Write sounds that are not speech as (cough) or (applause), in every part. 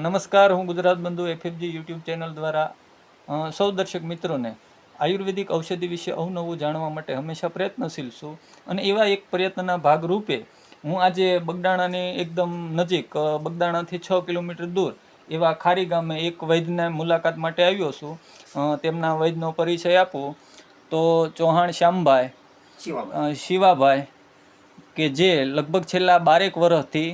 નમસ્કાર હું ગુજરાત બંધુ એફએફજી યુટ્યુબ ચેનલ દ્વારા સૌ દર્શક મિત્રોને આયુર્વેદિક ઔષધિ વિશે અવનવું જાણવા માટે હંમેશા પ્રયત્નશીલ છું અને એવા એક પ્રયત્નના ભાગરૂપે હું આજે બગદાણાની એકદમ નજીક બગદાણાથી છ કિલોમીટર દૂર એવા ખારી ગામે એક વૈદ્યના મુલાકાત માટે આવ્યો છું. તેમના વૈદ્યનો પરિચય આપું. તો ચૌહાણ શ્યામભાઈ શિવાભાઈ કે જે લગભગ છેલ્લા બારેક વર્ષથી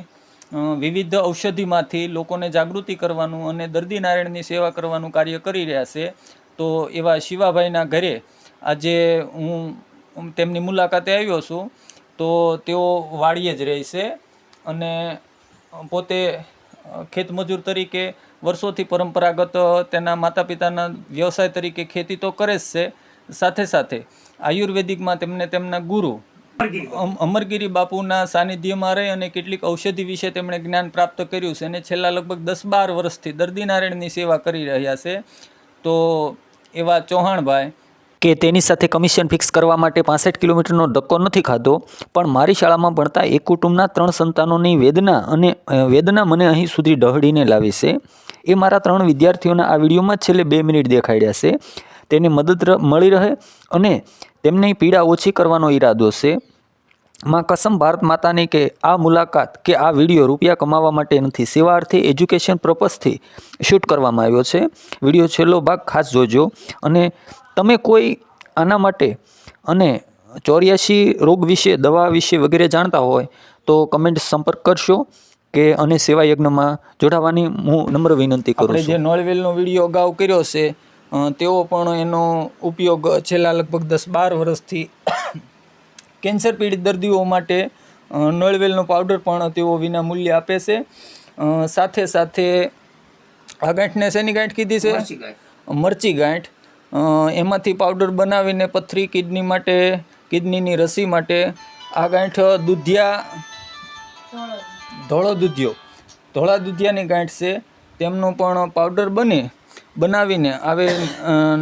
વિવિધ ઔષધિમાંથી લોકોને જાગૃતિ કરવાનું અને દર્દી નારાયણની સેવા કરવાનું કાર્ય કરી રહ્યા છે. તો એવા શિવાભાઈના ઘરે આજે હું તેમની મુલાકાતે આવ્યો છું. તો તેઓ વાડીએ જ રહે છે અને પોતે ખેતમજૂર તરીકે વર્ષોથી પરંપરાગત તેના માતા પિતાના વ્યવસાય તરીકે ખેતી તો કરે જ છે. સાથે સાથે આયુર્વેદિકમાં તેમને તેમના ગુરુ અમરગીરી બાપુના સાનિધ્યમાં રહી અને કેટલીક ઔષધિ વિશે તેમણે જ્ઞાન પ્રાપ્ત કર્યું છે અને છેલ્લા લગભગ દસ બાર વર્ષથી દર્દી નારાયણની સેવા કરી રહ્યા છે. તો એવા ચૌહાણભાઈ, કે તેની સાથે કમિશન ફિક્સ કરવા માટે પાસઠ કિલોમીટરનો ધક્કો નથી ખાધો, પણ મારી શાળામાં ભણતા એક કુટુંબના ત્રણ સંતાનોની વેદના અને વેદના મને અહીં સુધી ડહળીને લાવી છે. એ મારા ત્રણ વિદ્યાર્થીઓના આ વિડીયોમાં છેલ્લે બે મિનિટ દેખાડ્યા છે. તેને મદદ મળી રહે અને તેમની પીડા ઓછી કરવાનો ઈરાદો છે. માં કસમ ભારત માતાની કે આ મુલાકાત કે આ વીડિયો રૂપિયા કમાવા માટે નથી. સેવાર્થે એજ્યુકેશન પર્પઝથી શૂટ કરવામાં આવ્યો છે. વીડિયો છેલ્લો ભાગ ખાસ જોજો. અને તમે કોઈ આના માટે અને ચોર્યાસી રોગ વિશે દવા વિશે વગેરે જાણતા હોય તો કમેન્ટ સંપર્ક કરશો કે અને સેવા યજ્ઞમાં જોડાવાની હું નમ્ર વિનંતી કરું છું. જે નળવેલનો વીડિયો અગાઉ કર્યો છે તેઓ પણ એનો ઉપયોગ છેલ્લા લગભગ દસ બાર વર્ષથી (coughs) કેન્સર પીડિત દર્દીઓ માટે નળવેલનો પાવડર પણ તેઓ વિના મૂલ્યે આપે છે. સાથે સાથે આ ગાંઠને શેની ગાંઠ કીધી છે? મરચી ગાંઠ. એમાંથી પાવડર બનાવીને પથરી કિડની માટે કિડનીની રસી માટે આ ગાંઠ દૂધિયા. ધોળો દૂધિયો. ધોળા દુધિયાની ગાંઠ છે. તેમનો પણ પાવડર બને. બનાવીને આવે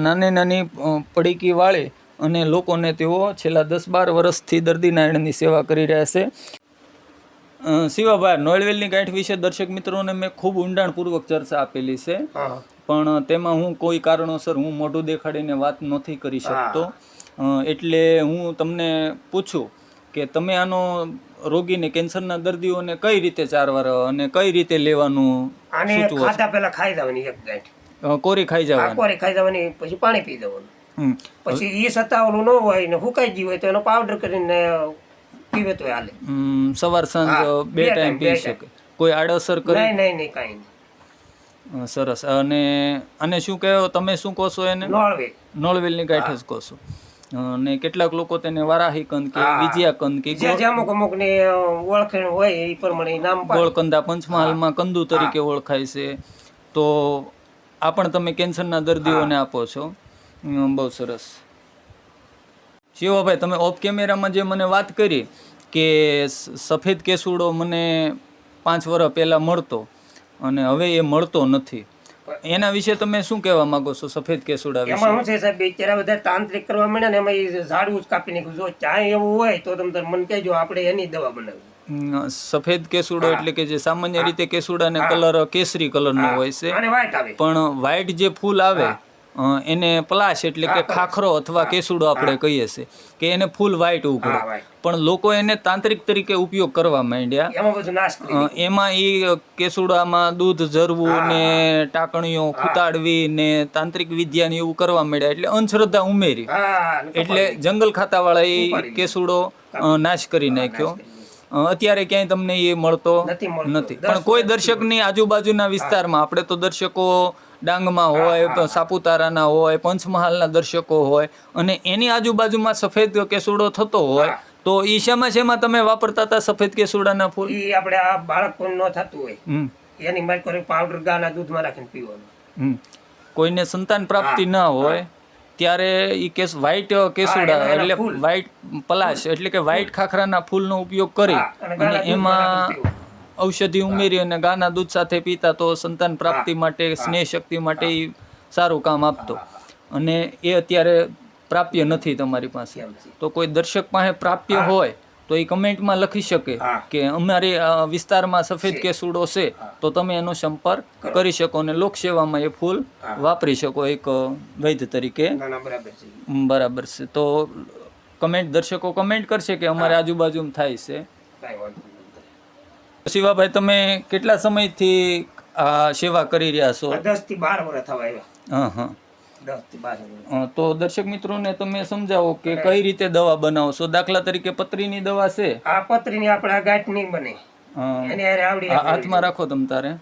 નાની નાની પડીકી વાળે અને લોકોને તેઓ છેલ્લા દસ બાર વર્ષથી દર્દીનારાયણની સેવા કરી રહ્યા છે. શિવાભાઈ નોળવેલની ગાંઠ વિશે દર્શક મિત્રોને મેં ખૂબ ઊંડાણપૂર્વક ચર્ચા આપેલી છે. પણ તેમાં હું કોઈ કારણોસર હું મોઢું દેખાડીને વાત નથી કરી શકતો. એટલે હું તમને પૂછું કે તમે આનો રોગીને કેન્સરના દર્દીઓને કઈ રીતે ચારવાર અને કઈ રીતે લેવાનું આને ખાતા પહેલા ખાઈ દેવાની એક ગાંઠ. કોરી ખાઈ જવાની. કોરી ખાઈ જવાની પછી પાણી પી જવાનું પછી એ સત્તાવલું ન હોય ને હુકાઈ ગયું હોય તો એનો પાવડર કરીને પીવે તો હાલે. સવાર સાંજ બે ટાઈમ પી શકે. કોઈ આડઅસર કરે? નહીં નહીં નહીં કાંઈ નહીં. સરસ. અને અને શું કહો તમે શું કહો છો એને? નોળવેલ. નળવેલની ગાંઠ જ કહો છો. અને કેટલાક લોકો તેને વારાહી કંદ કે બીજિયા કંદ કે જે અમુક અમુક ને ઓળખણ હોય એ પ્રમાણે નામ ગોળકંદા પંચમહાલમાં કંદુ તરીકે ઓળખાય છે. તો આ પણ તમે કેન્સરના દર્દીઓને આપો છો. બહુ સરસ. શિવાભાઈ તમે ઓફ કેમેરામાં જે મને વાત કરી કે સફેદ કેસુડો મને પાંચ વર્ષ પહેલાં મળતો અને હવે એ મળતો નથી. એના વિશે તમે શું કહેવા માંગો છો સફેદ કેસુડા વિશે? એમાં શું છે સાહેબ અત્યારે બધા તાંત્રિક કરવા માંડ્યા ને એમાં એ ઝાડવું જ કાપી નાખ્યું જો ચાય એવું હોય તો તમે મન કહેજો આપણે એની દવા બનાવી સફેદ કેસુડો એટલે કે જે સામાન્ય રીતે કેસુડાને કલર કેસરી કલરનો હોય છે. પણ વ્હાઇટ જે ફૂલ આવે એને પલાશ એટલે કે ખાખરો અથવા કેસુડો આપણે કહીએ છીએ કે એને ફૂલ વ્હાઇટ ઉગડે પણ લોકો એને તાંત્રિક તરીકે ઉપયોગ કરવા માંડ્યા. એમાં એ કેસુડામાં દૂધ ઝરવું ને ટાંકણીઓ ખૂતાડવી ને તાંત્રિક વિદ્યા ને એવું કરવા માંડ્યા. એટલે અંધશ્રદ્ધા ઉમેરી. એટલે જંગલ ખાતાવાળા એ કેસુડો નાશ કરી નાખ્યો. અત્યારે ક્યાંય તમને એ મળતો નથી પણ કોઈ દર્શકની આજુબાજુના વિસ્તારમાં આપણે તો દર્શકો ડાંગમાં હોય સાપુતારાના હોય પંચમહાલના દર્શકો હોય અને એની આજુબાજુમાં સફેદ કેસુડો થતો હોય તો ઈ શેમાં શેમાં તમે વાપરતા હતા સફેદ કેસુડાના ફૂલ? એ આપણે આ બાળક ન થતું હોય. એની માઇક્રો પાવડર ગાના દૂધમાં રાખીને પીવાનું. કોઈને સંતાન પ્રાપ્તિ ના હોય ત્યારે એ કેસ વ્હાઈટ કેસુડા એટલે ફૂલ. વ્હાઈટ પલાશ એટલે કે વ્હાઈટ ખાખરાના ફૂલનો ઉપયોગ કરી અને એમાં ઔષધિ ઉમેરી અને ગાના દૂધ સાથે પીતા તો સંતાન પ્રાપ્તિ માટે સ્નેહ શક્તિ માટે એ સારું કામ આપતો. અને એ અત્યારે પ્રાપ્ય નથી તમારી પાસે. તો કોઈ દર્શક પાસે પ્રાપ્ય હોય તો એ કમેન્ટમાં લખી શકે કે અમારી વિસ્તારમાં સફેદ કેસુડો છે તો તમે એનો સંપર્ક કરી. શકો અને લોકસેવામાં એ ફૂલ વાપરી શકો એક વૈધ તરીકે. બરાબર છે. તો કમેન્ટ દર્શકો કમેન્ટ કરશે કે અમારે આજુબાજુમાં થાય છે. શિવાભાઈ તમે કેટલા સમયથી આ સેવા કરી રહ્યા છો? દસથી બાર વર્ષ થવા આવ્યા. હા હા. તો દર્શક મિત્રોને તમે સમજાવો કે કઈ રીતે દવા બનાવો? દાખલા તરીકે પતરીની દવા છે? આ પતરીની આપણે ગાંઠ નહીં બને. એને આવડી હાથમાં રાખો તમ તારે.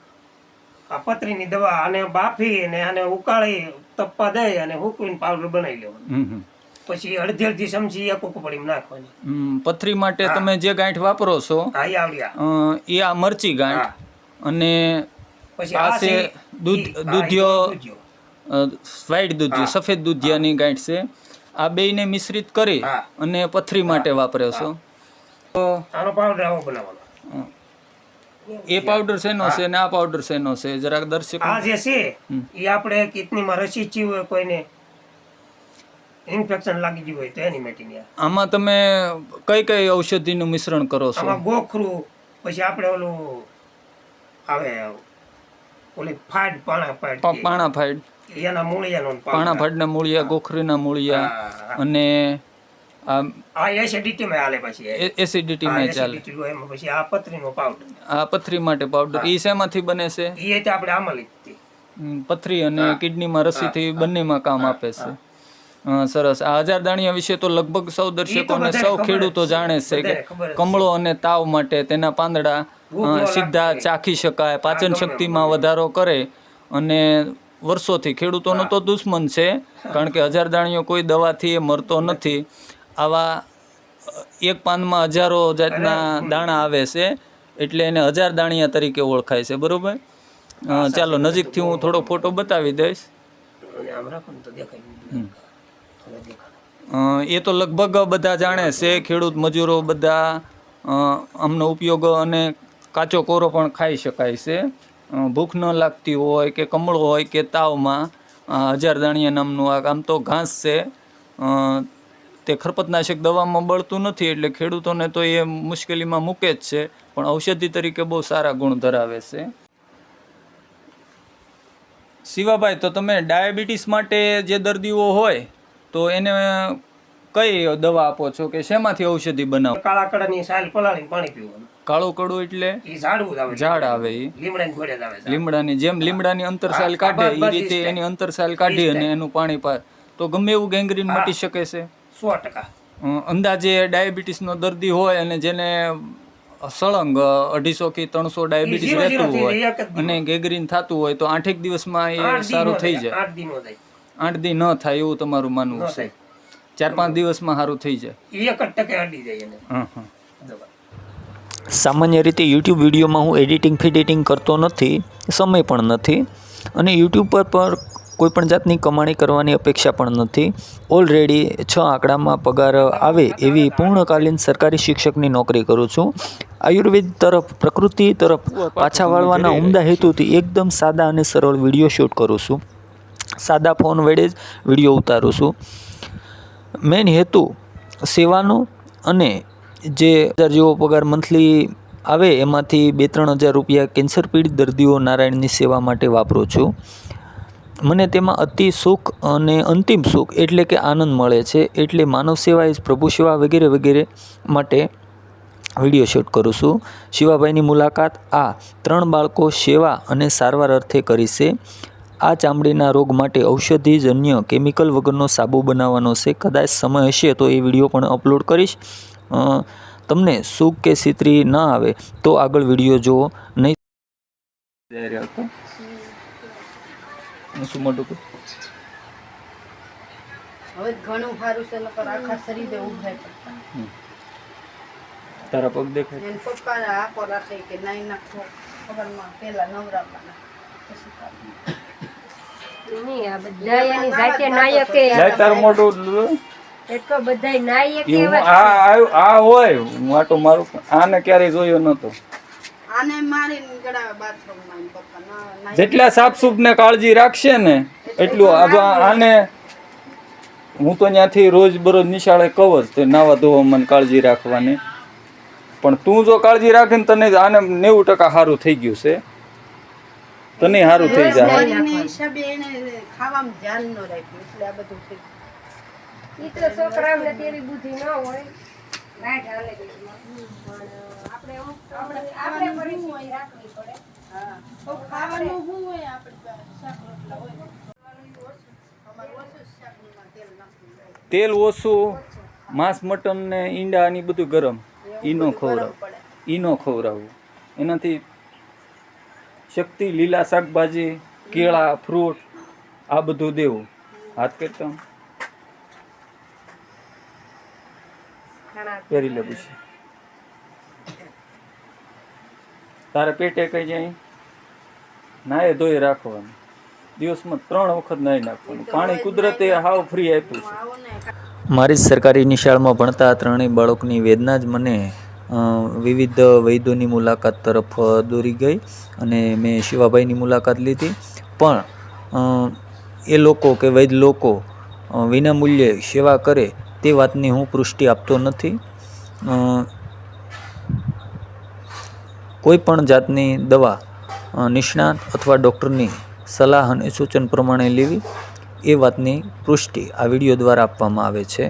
આ પતરીની દવા આને બાફી અને આને ઉકાળી તપ્પા દઈ અને હુકવીને પાવડર બનાવી લેવાનો. પછી અડધી અડધી ચમચી એક પડીમાં નાખવાની. પથરી માટે તમે જે ગાંઠ વાપરો છો એ આ. મરચી ગાંઠ અને પછી આ છે દૂધ દૂધિયો. વ્હાઈટ દૂધિયો સફેદ દૂધિયાની ગાંઠ છે. આ બેયને મિશ્રિત કરી અને પથરી માટે વાપરે છો. તો આનો પાવડર આવો બનાવવાનો. એ પાવડર શેનો છે ને આ પાવડર શેનો છે? જરાક દર્શક આ જે છે એ આપણે કિડનીમાં રસી ચી હોય કોઈને ઇન્ફેક્શન લાગી ગયું હોય તો એની મેટીની આમાં તમે કઈ કઈ ઔષધિનું મિશ્રણ કરો છો? આમાં ગોખરું પછી આપણે ઓલું આવે ઓલી ફાડ પાણા ફાડ પાણા ફાઈડ એના મૂળિયાનો પાણા ફાઈડના મૂળિયા ગોખરીના મૂળિયા અને આ એસિડિટીમાં હાલે પછી એસિડિટીમાં ચાલે પછી આ પથરીનો પાવડર આ પથરી માટે પાવડર ઈ શેમાંથી બને છે? એ તો આપણે આમાં લીધી પથરી અને કિડનીમાં રસીથી બંનેમાં કામ આપે છે. સરસ. આ હજાર દાણિયા વિશે તો લગભગ સૌ દર્શકો અને સૌ ખેડૂતો જાણે છે કે. કમળો અને તાવ માટે તેના પાંદડા સીધા ચાખી શકાય પાચન શક્તિમાં વધારો કરે અને વર્ષોથી ખેડૂતોનો તો દુશ્મન છે કારણ કે હજાર દાણીઓ કોઈ દવાથી એ મરતો નથી. આવા એક પાનમાં હજારો જાતના દાણા આવે છે એટલે એને હજાર દાણિયા તરીકે ઓળખાય છે બરોબર? ચાલો નજીકથી હું થોડો ફોટો બતાવી દઈશ. એ તો લગભગ બધા જાણે છે ખેડૂત મજૂરો બધા આમનો ઉપયોગ અને કાચો કોરો પણ ખાઈ શકાય છે. ભૂખ ન લાગતી હોય કે કમળો હોય કે તાવમાં અ, હજાર દાણિયા નામનું આ આમ તો ઘાસ છે. તે ખરપતનાશક દવામાં બળતું નથી એટલે ખેડૂતોને તો એ મુશ્કેલીમાં મૂકે જ છે પણ ઔષધિ તરીકે બહુ સારા ગુણ ધરાવે છે. શિવાભાઈ તો તમે ડાયાબિટીસ માટે જે દર્દીઓ હોય તો એને કઈ દવા આપો છો કે શેમાંથી ઔષધિ બનાવો? કાળા કડાની સાલ પલાળી પાણી પીવાનું. કાળું કડો એટલે ઝાડ આવે લીમડાની જેમ લીમડાની અંતરસાલ હા, કાઢે એ રીતે એની અંતર અંતરસાલ કાઢી અને એનું પાણી પાર તો ગમે એવું ગેંગ્રીન મટી શકે છે. સો ટકા. અંદાજે ડાયાબિટીસનો દર્દી હોય અને જેને સળંગ અઢીસો થી ત્રણસો ડાયાબિટીસ રહેતું હોય અને ગેંગ્રીન થતું હોય તો આઠેક દિવસમાં એ સારું થઈ જાય. આઠ દી નો થાય. એવું તમારું માનવું છે. ચાર પાંચ દિવસમાં સારું થઈ જાય. એક જ ટકે અડી જાય હા હં. સામાન્ય રીતે યુટ્યુબ વિડીયોમાં હું એડિટિંગ ફિડિટિંગ કરતો નથી, સમય પણ નથી અને યુટ્યુબ પર પર કોઈપણ જાતની કમાણી કરવાની અપેક્ષા પણ નથી. ઓલરેડી છ આંકડામાં પગાર આવે એવી પૂર્ણકાલીન સરકારી શિક્ષકની નોકરી કરું છું. આયુર્વેદ તરફ, પ્રકૃતિ તરફ પાછા વાળવાના ઉમદા હેતુથી એકદમ સાદા અને સરળ વીડિયો શૂટ કરું છું. સાદા ફોન વડે જ વીડિયો ઉતારું છું. મેઇન હેતુ સેવાનો અને જે હજાર જેવો પગાર મંથલી આવે, એમાંથી બે ત્રણ હજાર રૂપિયા કેન્સર પીડિત દર્દીઓ નારાયણની સેવા માટે વાપરું છું. મને તેમાં અતિ સુખ અને અંતિમ સુખ એટલે કે આનંદ મળે છે, એટલે માનવ સેવા જ પ્રભુ સેવા વગેરે વગેરે માટે વીડિયો શૂટ કરું છું. શિવાભાઈની મુલાકાત આ ત્રણ બાળકો સેવા અને સારવાર અર્થે કરી છે. આ ચામડીના રોગ માટે ઔષધિજન્ય કેમિકલ વગરનો સાબુ બનાવવાનો છે. કદાચ સમય હશે તો એ વીડિયો પણ અપલોડ કરીશ. તમને સુખ કે સિતરી ન આવે તો આગળ વીડિયો જુઓ. નહીં જઈ રહ્યો હતો હું શું મોટું હવે ઘણું સારું છે નકર આખા શરીરે ઊભાય પડતા. તારા પગ દેખાય? એને પપ્પા આખો રાખે કે નાઈ નાખો. ખબરમાં પેલા નવરાવવાના પછી નહીં, આ બધા એની જાતે નાયકે જાય મોટું એ તો બધાય આ આયો- આ હોય હું આટો મારું આને ક્યારેય જોયો નતો. આને મારીને ગળાવે બાથરૂમમાં પપ્પા જેટલા સાફ સૂફ ને કાળજી રાખશે ને એટલું આને હું તો ત્યાંથી રોજ બરોજ નિશાળે કહું જ તે નાવા ધોવામાં મને કાળજી રાખવાની. પણ તું જો કાળજી રાખીને તને આને નેવું ટકા સારું થઈ ગયું છે. તને સારું થઈ જાય. ઈ તો છોકરાઓને તેવી બુદ્ધિ ન હોય. લાઈટ હાલે. આપણે આપણે આપણે પરિસ્થિતિ રાખવી પડે. હા. તો ખાવાનું શું હોય આપણે શાક રોટલા હોય. ખાવાનું ઈ ઓછું. અમારે ઓછું જ શાકમાં તેલ ઓછું માંસ મટન ને ઈંડા ને બધું ગરમ. ઈનો ખવડાવ. ઈનો ખવડાવવું એનાથી શક્તિ લીલા શાકભાજી કેળા ફ્રૂટ આ બધું દેવું. હાથ કરતા પહેરી લેવું છે. તારે પેટે કઈ જાય? નાય ધોઈ રાખવાનું. દિવસમાં ત્રણ વખત નાહી નાખવાનું. પાણી કુદરતે હાવ ફ્રી આપ્યું છે. મારી સરકારી નિશાળમાં ભણતા ત્રણેય બાળકની વેદના જ મને વિવિધ વૈદ્યોની મુલાકાત તરફ દોરી ગઈ અને મેં શિવાભાઈની મુલાકાત લીધી. પણ એ લોકો કે વૈદ્ય લોકો વિનામૂલ્યે સેવા કરે તે વાતની હું પુષ્ટિ આપતો નથી. અ, કોઈ પણ જાતની દવા નિષ્ણાત અથવા ડૉક્ટરની સલાહ અને સૂચન પ્રમાણે લેવી એ વાતની પુષ્ટિ આ વીડિયો દ્વારા આપવામાં આવે છે.